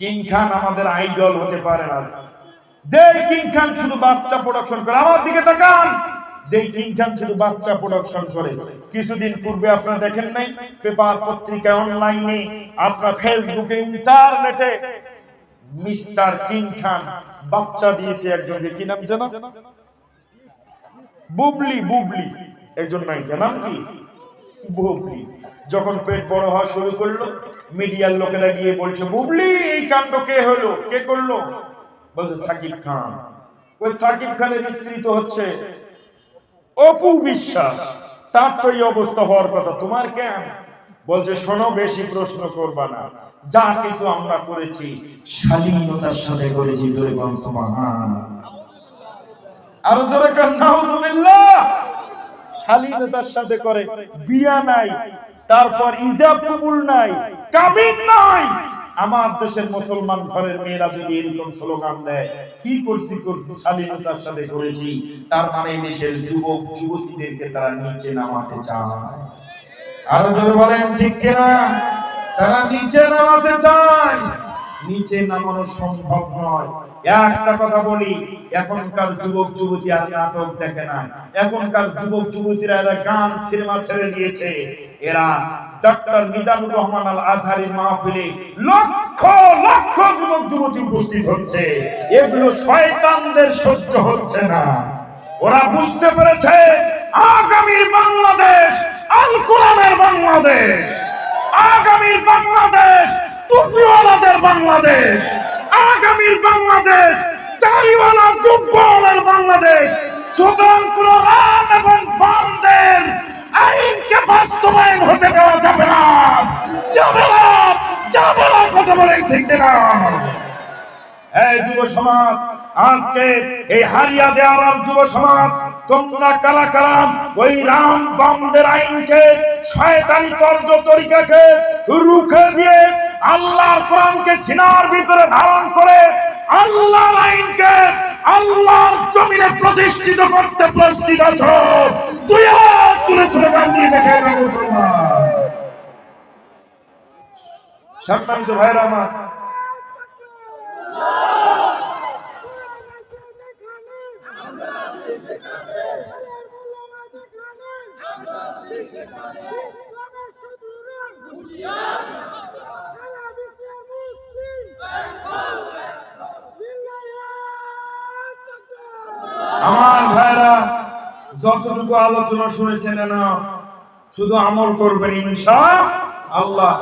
King খান আমাদের idol হতে পারে না। যে কিং খান শুধু বাচ্চা প্রোডাকশন করে, আমার দিকে তাকান। যে কিং খান শুধু বাচ্চা প্রোডাকশন করে, কিছুদিন পূর্বে আপনারা দেখেন নাই, পেপার পত্রিকায় অনলাইনে আপনার ফেসবুকে ইন্টারনেটে মিস্টার কিং খান বাচ্চা দিয়েছে একজনকে। কি নাম জানা? বুবলি বুবলি। একজন নায়িকা। নাম কি? বুবলি। যখন পেট বড় হওয়া শুরু করল, মিডিয়ার লোকেরা গিয়ে বলছে, বুবলি, এই কাণ্ড কে হলো? কে করল? বলছে, সাকিব খান। ওই সাকিব খানের স্ত্রী তো হচ্ছে অপু বিশ্বাস। তার তো এই অবস্থা হওয়ার কথা। তোমার কেন? বলছে, শোনো, বেশি প্রশ্ন করবা না। যা কিছু আমরা করেছি, স্বাধীনতার সাথে করেছি আরও জোরে কান নাউজুবিল্লাহ। শালীনতার সাথে করে, বিয়া নাই। তারপর ইজাব কবুল নাই কাবিন নাই। আমার দেশের মুসলমান ঘরের মেয়েরা যদি এরকম স্লোগান দেয়, কি করছি করছি, শালীনতার সাথে করেছি তার মানে দেশের যুবক, যুবতীদেরকে তারা নিচে নামাতে চায়। আরও জোরে বলেন, ঠিক কিনা? তারা নিচে নামাতে চায়। নিচে নামানো সম্ভব নয়। একটা কথা বলি, এখনকার যুবক, যুবতী আর নাটক দেখে না। এখনকার যুবক, যুবতীরা এরা গান, সিনেমা ছেড়ে দিয়েছে। এরা এগুলো হচ্ছে না। ওরা বুঝতে পেরেছে, আগামীর বাংলাদেশ বাংলাদেশ। আগামীর বাংলাদেশ বাংলাদেশ। আগামীর বাংলাদেশ, দাড়িওয়ালা বাংলাদেশ। কোরআন এবং বামদের আইনকে বাস্তবায়ন হতে দেওয়া যাবে না। যাবে না যাবে না, কথা বলে ঠিক না রাম রুখে দিয়ে আল্লাহর কোরআনকে সিনার ভিতরে ধারণ করে আল্লাহর আইনকে আল্লাহর জমিনে প্রতিষ্ঠিত করতে প্রস্তুত আছো। তুই হাত তুলে স্লোগান দিয়ে দেখে সম্মানিত ভাইরা আমার আমার ভাইরা যতটুকু আলোচনা শুনেছেন না শুধু আমল করবেন ইনশা আল্লাহ।